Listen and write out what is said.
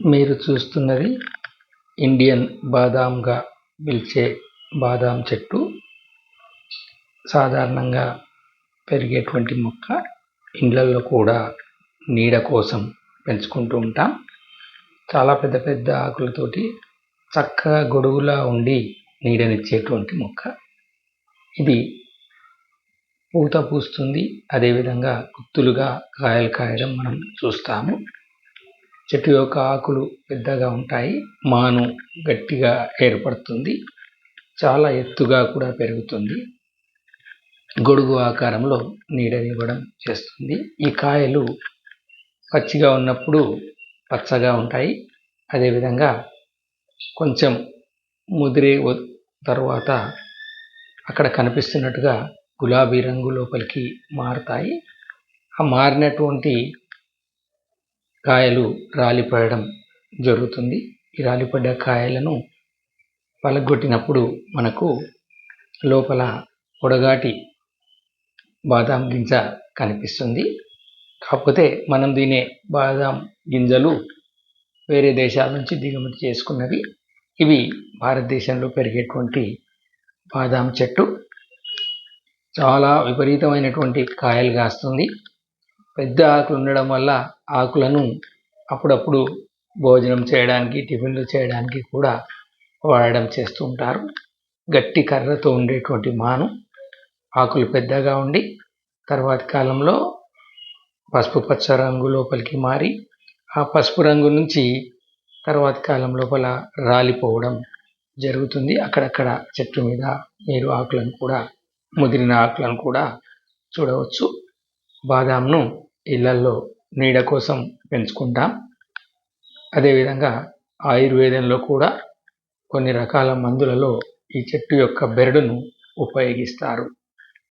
మీరు చూస్తున్నది ఇండియన్ బాదాంగా పిలిచే బాదాం చెట్టు. సాధారణంగా పెరిగేటువంటి మొక్క ఇండ్లల్లో కూడా నీడ కోసం పెంచుకుంటూ ఉంటాం. చాలా పెద్ద పెద్ద ఆకులతోటి చక్కగా గొడుగులా ఉండి నీడనిచ్చేటువంటి మొక్క. ఇది పూత పూస్తుంది. అదేవిధంగా గుత్తులుగా కాయలు కాయడం మనం చూస్తాము. చెట్టు యొక్క ఆకులు పెద్దగా ఉంటాయి. మాను గట్టిగా ఏర్పడుతుంది. చాలా ఎత్తుగా కూడా పెరుగుతుంది. గొడుగు ఆకారంలో నీడనివ్వడం చేస్తుంది. ఈ కాయలు పచ్చిగా ఉన్నప్పుడు పచ్చగా ఉంటాయి. అదేవిధంగా కొంచెం ముదిరే తర్వాత అక్కడ కనిపిస్తున్నట్టుగా గులాబీ రంగు లోపలికి మారుతాయి. ఆ మారినటువంటి కాయలు రాలిపడడం జరుగుతుంది. ఈ రాలిపడ్డ కాయలను పలగొట్టినప్పుడు మనకు లోపల పొడగాటి బాదాం గింజ కనిపిస్తుంది. కాకపోతే మనం తినే బాదాం గింజలు వేరే దేశాల నుంచి దిగుమతి చేసుకున్నవి. ఇవి భారతదేశంలో పెరిగేటువంటి బాదాం చెట్టు. చాలా విపరీతమైనటువంటి కాయలు కాస్తుంది. పెద్ద ఆకులు ఉండడం వల్ల ఆకులను అప్పుడప్పుడు భోజనం చేయడానికి టిఫిన్లు చేయడానికి కూడా వాడడం చేస్తూ ఉంటారు. గట్టి కర్రతో ఉండేటువంటి మాను ఆకులు పెద్దగా ఉండి తర్వాతి కాలంలో పసుపు పచ్చ రంగు లోపలికి మారి ఆ పసుపు రంగు నుంచి తర్వాతి కాలం లోపల రాలిపోవడం జరుగుతుంది. అక్కడక్కడ చెట్టు మీద మీరు ఆకులను కూడా ముదిరిన ఆకులను కూడా చూడవచ్చు. బాదాంను ఇళ్ళల్లో నీడ కోసం పెంచుకుంటాం. అదేవిధంగా ఆయుర్వేదంలో కూడా కొన్ని రకాల మందులలో ఈ చెట్టు యొక్క బెరడును ఉపయోగిస్తారు.